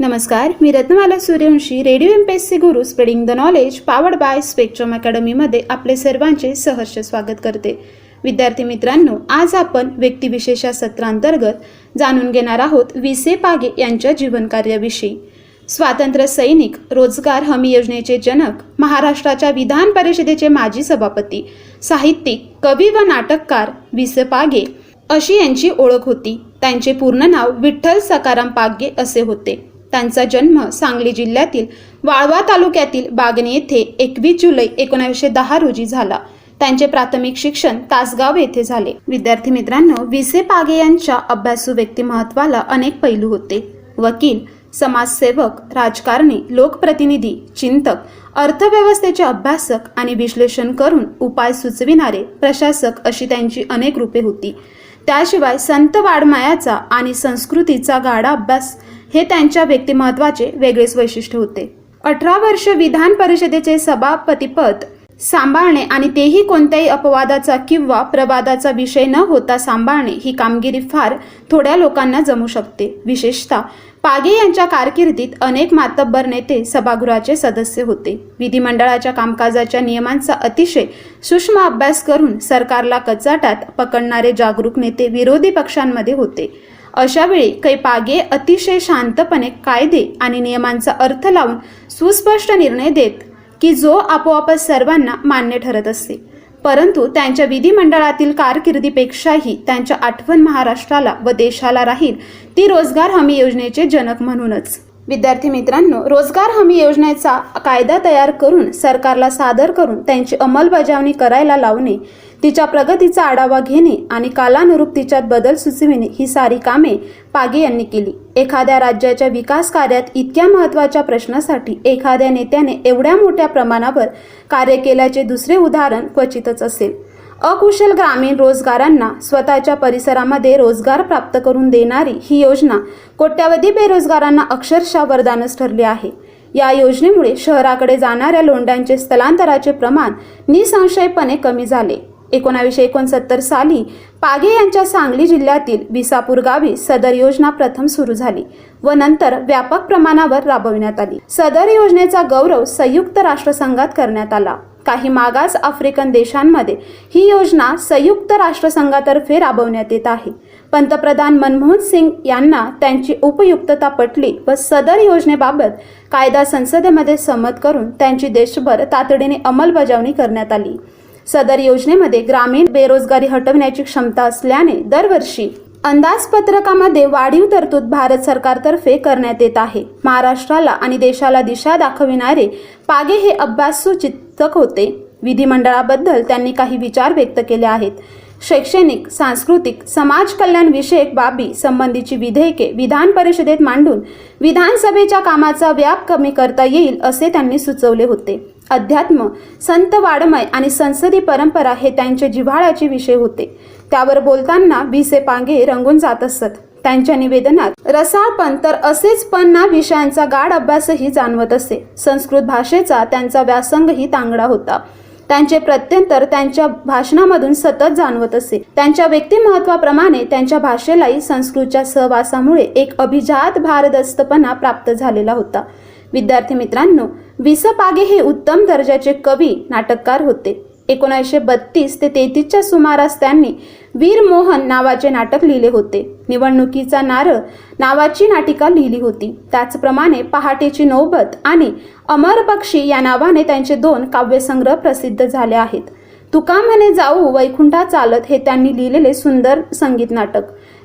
नमस्कार मी Ratnamala Suryavanshi radio M P S C Guru spreading the knowledge powered by Spectrum अकॅडमीमध्ये आपले सर्वांचे सहर्ष स्वागत करते. विद्यार्थी मित्रांनो आज आपण व्यक्तिविशेषा सत्रांतर्गत जाणून घेणार आहोत विसे पागे यांच्या जीवनकार्याविषयी. स्वातंत्र्य सैनिक रोजगार हमी योजनेचे जनक महाराष्ट्राच्या विधान परिषदेचे माजी सभापती साहित्यिक कवी व नाटककार विसे पागे अशी यांची ओळख होती. त्यांचे पूर्ण नाव विठ्ठल सकाराम पागे असे होते. त्यांचा जन्म सांगली जिल्ह्यातील वाळवा तालुक्यातील बागणे येथे एकवीस जुलै एकोणीसशे दहा रोजी झाला. त्यांचे प्राथमिक शिक्षण तासगाव येथे झाले. विद्यार्थी मित्रांनो विसे पागे यांच्या अभ्यासू व्यक्तिमत्वाला अनेक पैलू होते. वकील समाजसेवक राजकारणी लोकप्रतिनिधी चिंतक अर्थव्यवस्थेचे अभ्यासक आणि विश्लेषण करून उपाय सुचविणारे प्रशासक अशी त्यांची अनेक रूपे होती. त्याशिवाय संत वाडमायाचा आणि संस्कृतीचा गाढा अभ्यास हे त्यांच्या व्यक्तिमत्वाचे वेगळेच वैशिष्ट्य होते. अठरा वर्ष विधान परिषदेचे सभापतीपद सांभाळणे आणि तेही कोणत्याही अपवादाचा किंवा प्रवादाचा विषय न होता सांभाळणे ही कामगिरी फार थोड्या लोकांना जमू शकते. विशेषतः पागे यांच्या कारकिर्दीत अनेक मातब्बर नेते सभागृहाचे सदस्य होते. विधिमंडळाच्या कामकाजाच्या नियमांचा अतिशय सूक्ष्म अभ्यास करून सरकारला कचाट्यात पकडणारे जागरूक नेते विरोधी पक्षांमध्ये होते. अशावेळी कैपागे अतिशय शांतपणे कायदे आणि नियमांचा अर्थ लावून सुस्पष्ट निर्णय देत की जो आपोआपच सर्वांना मान्य ठरत असते. परंतु त्यांच्या विधिमंडळातील कारकिर्दीपेक्षाही त्यांच्या आठवण महाराष्ट्राला व देशाला राहील ती रोजगार हमी योजनेचे जनक म्हणूनच. विद्यार्थी मित्रांनो रोजगार हमी योजनेचा कायदा तयार करून सरकारला सादर करून त्यांची अंमलबजावणी करायला लावणे तिच्या प्रगतीचा आढावा घेणे आणि कालानुरूप तिच्यात बदल सुचविणे ही सारी कामे पागे यांनी केली. एखाद्या राज्याच्या विकास कार्यात इतक्या महत्त्वाच्या प्रश्नासाठी एखाद्या नेत्याने एवढ्या मोठ्या प्रमाणावर कार्य केल्याचे दुसरे उदाहरण क्वचितच असेल. अकुशल ग्रामीण रोजगारांना स्वतःच्या परिसरामध्ये रोजगार प्राप्त करून देणारी ही योजना कोट्यावधी बेरोजगारांना अक्षरशः वरदानच ठरले आहे. या योजनेमुळे शहराकडे जाणाऱ्या लोंढ्यांचे स्थलांतराचे प्रमाण निसंशयपणे कमी झाले. एकोणावीसशे एकोणसत्तर साली पागे यांच्या सांगली जिल्ह्यातील विसापूर गावी सदर योजना प्रथम सुरू झाली व नंतर व्यापक प्रमाणावर राबविण्यात आली. सदर योजनेचा गौरव संयुक्त राष्ट्रसंघात करण्यात आला. काही मागास आफ्रिकन देशांमध्ये ही योजना संयुक्त राष्ट्रसंघातर्फे राबवण्यात येत आहे. पंतप्रधान मनमोहन सिंग यांना त्यांची उपयुक्तता पटली व सदर योजनेबाबत कायदा संसदेमध्ये संमत करून त्यांची देशभर तातडीने अंमलबजावणी करण्यात आली. सदर योजनेमध्ये ग्रामीण बेरोजगारी हटवण्याची क्षमता असल्याने दरवर्षी अंदाजपत्रकामध्ये वाढीव तरतूद भारत सरकारतर्फे करण्यात येत आहे. महाराष्ट्राला आणि देशाला दिशा दाखविणारे पागे हे अभ्यासू चित्तक होते. विधिमंडळाबद्दल त्यांनी काही विचार व्यक्त केले आहेत. शैक्षणिक सांस्कृतिक समाज कल्याण विषयक बाबी संबंधीची विधेयके विधान परिषदेत मांडून विधानसभेच्या कामाचा व्याप कमी करता येईल असे त्यांनी सुचवले होते. अध्यात्म संत वाडमय आणि संसदी परंपरा हे त्यांचे जिव्हाळ्याचे विषय होते. त्यावर बोलताना विसे पांगे रंगून जात असत. त्यांच्या निवेदनात रसाळपण तर असेच पण ना विषयांचा गाढ अभ्यासही जाणवत असे. संस्कृत भाषेचा त्यांचा व्यासंगही तांगडा होता. त्यांचे प्रत्यंतर त्यांच्या भाषणामधून सतत जाणवत असे. त्यांच्या व्यक्तिमत्वाप्रमाणे त्यांच्या भाषेलाही संस्कृतच्या सहवासामुळे एक अभिजात भारदस्तपणा प्राप्त झालेला होता. विद्यार्थी मित्रांनो विस पागे हे उत्तम दर्जाचे कवी नाटककार होते. एकोणीसशे बत्तीस ते तेहतीसच्या सुमारास त्यांनी वीर मोहन नावाचे नाटक लिहिले होते. निवडणुकीचा नारळ नावाची नाटिका लिहिली होती. त्याचप्रमाणे पहाटेची नौबत आणि अमर पक्षी या नावाने त्यांचे दोन काव्यसंग्रह प्रसिद्ध झाले आहेत. तुका म्हणे जाऊ वैकुंठा चालत हे त्यांनी लिहिलेले सुंदर संगीत नाटक.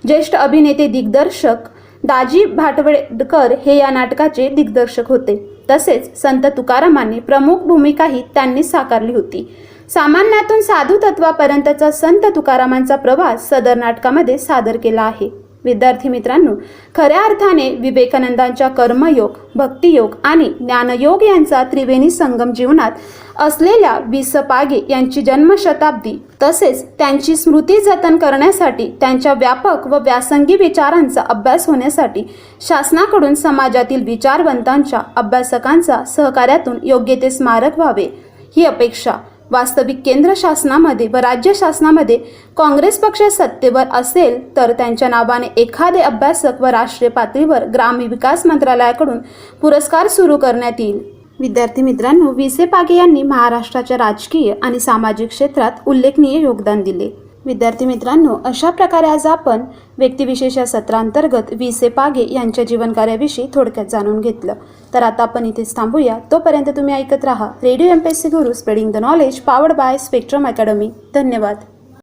ज्येष्ठ अभिनेते दिग्दर्शक दाजी भाटवडेकर हे या नाटकाचे दिग्दर्शक होते. तसेच संत तुकारामांनी प्रमुख भूमिकाही त्यांनीच साकारली होती. सामान्यातून साधू तत्वापर्यंतचा संत तुकारामांचा प्रवास सदर नाटकामध्ये सादर केला आहे. विद्यार्थी मित्रांनो खऱ्या अर्थाने विवेकानंदांच्या कर्मयोग भक्तियोग आणि ज्ञानयोग यांचा त्रिवेणी संगम जीवनात असलेल्या विस पागे यांची जन्मशताब्दी तसेच त्यांची स्मृती जतन करण्यासाठी त्यांच्या व्यापक व व्यासंगी विचारांचा अभ्यास होण्यासाठी शासनाकडून समाजातील विचारवंतांच्या अभ्यासकांचा सहकार्यातून योग्य ते स्मारक व्हावे ही अपेक्षा वास्तविक केंद्र शासनामध्ये व राज्य शासनामध्ये काँग्रेस पक्ष सत्तेवर असेल तर त्यांच्या नावाने एखादे अभ्यासक व राष्ट्रीय पातळीवर ग्रामीण विकास मंत्रालयाकडून पुरस्कार सुरू करण्यात येईल. विद्यार्थी मित्रांनो विसे पागे यांनी महाराष्ट्राच्या राजकीय आणि सामाजिक क्षेत्रात उल्लेखनीय योगदान दिले. विद्यार्थी मित्रांनो अशा प्रकारे आज आपण व्यक्तिविशेष या सत्रांतर्गत विसे पागे यांच्या जीवनकार्याविषयी थोडक्यात जाणून घेतलं. तर आता आपण इथेच थांबूया. तोपर्यंत तुम्ही ऐकत राहा radio M P S C Guru spreading the knowledge powered by Spectrum academy धन्यवाद.